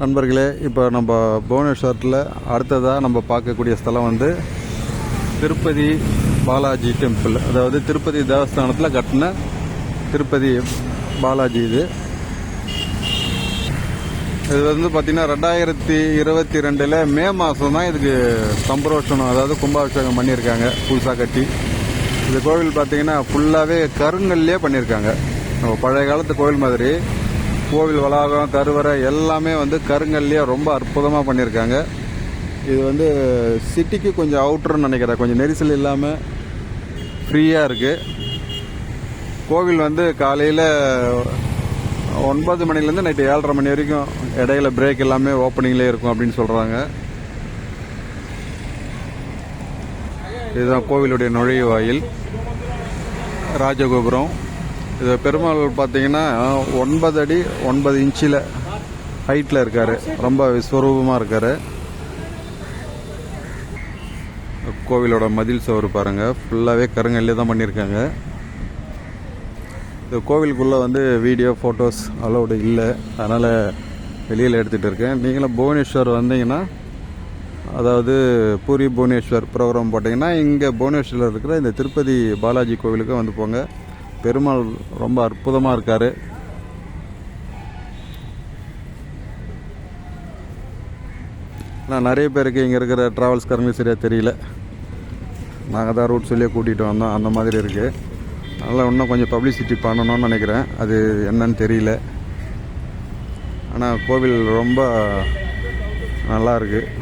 நண்பர்களே இப்போ நம்ம புவனேஸ்வரத்தில் அடுத்ததாக நம்ம பார்க்கக்கூடிய ஸ்தலம் வந்து திருப்பதி பாலாஜி டெம்பிள் அதாவது திருப்பதி தேவஸ்தானத்தில் கட்டின திருப்பதி பாலாஜி இது. இது வந்து பார்த்திங்கன்னா ரெண்டாயிரத்தி இருபத்தி ரெண்டில் மே மாதம் தான் இதுக்கு சம்பரோஷனம் அதாவது கும்பாபிஷேகம் பண்ணியிருக்காங்க புதுசாக கட்டி. இந்த கோவில் பார்த்தீங்கன்னா ஃபுல்லாகவே கருங்கல்லே பண்ணியிருக்காங்க. நம்ம பழைய காலத்து கோவில் மாதிரி. கோவில் வளாகம் கருவறை எல்லாமே வந்து கருங்கல்லையே ரொம்ப அற்புதமாக பண்ணியிருக்காங்க. இது வந்து சிட்டிக்கு கொஞ்சம் அவுட்ருன்னு நினைக்கிறேன். கொஞ்சம் நெரிசல் இல்லாமல் ஃப்ரீயாக இருக்குது கோவில் வந்து காலையில் ஒன்பது மணிலேருந்து நைட்டு ஏழரை மணி வரைக்கும் இடையில பிரேக் எல்லாமே ஓப்பனிங்லேயே இருக்கும் அப்படின்னு சொல்கிறாங்க இதுதான் கோவிலுடைய நுழைவாயில். ராஜகோபுரம். இது பெருமாள் பார்த்தீங்கன்னா ஒன்பது அடி ஒன்பது இன்ச்சில் ஹைட்டில் இருக்கார். ரொம்ப விஸ்வரூபமாக இருக்கார். கோவிலோட மதில் சுவர் பாருங்கள் ஃபுல்லாகவே கருங்கல்லே தான் பண்ணியிருக்காங்க இந்த கோவிலுக்குள்ளே வந்து வீடியோ ஃபோட்டோஸ் அலோடு இல்லை. அதனால் வெளியில் எடுத்துகிட்டு இருக்கேன். நீங்களும் புவனேஸ்வர் வந்தீங்கன்னா அதாவது பூரி புவனேஸ்வர் ப்ரோக்ராம் போட்டிங்கன்னா இங்கே புவனேஸ்வரில் இருக்கிற இந்த திருப்பதி பாலாஜி கோவிலுக்கு வந்து போங்க. பெருமாள் ரொம்ப அற்புதமாக இருக்கார். நான் நிறைய பேருக்கு இங்கே இருக்கிற ட்ராவல்ஸ்காரங்களுக்கு சரியாக தெரியல. நாங்கள் தான் ரூட் சொல்லியே கூட்டிகிட்டு வந்தோம் அந்த மாதிரி இருக்குது அதனால் இன்னும் கொஞ்சம் பப்ளிசிட்டி பண்ணணும்னு நினைக்கிறேன். அது என்னன்னு தெரியல. ஆனால் கோவில் ரொம்ப நல்லா இருக்குது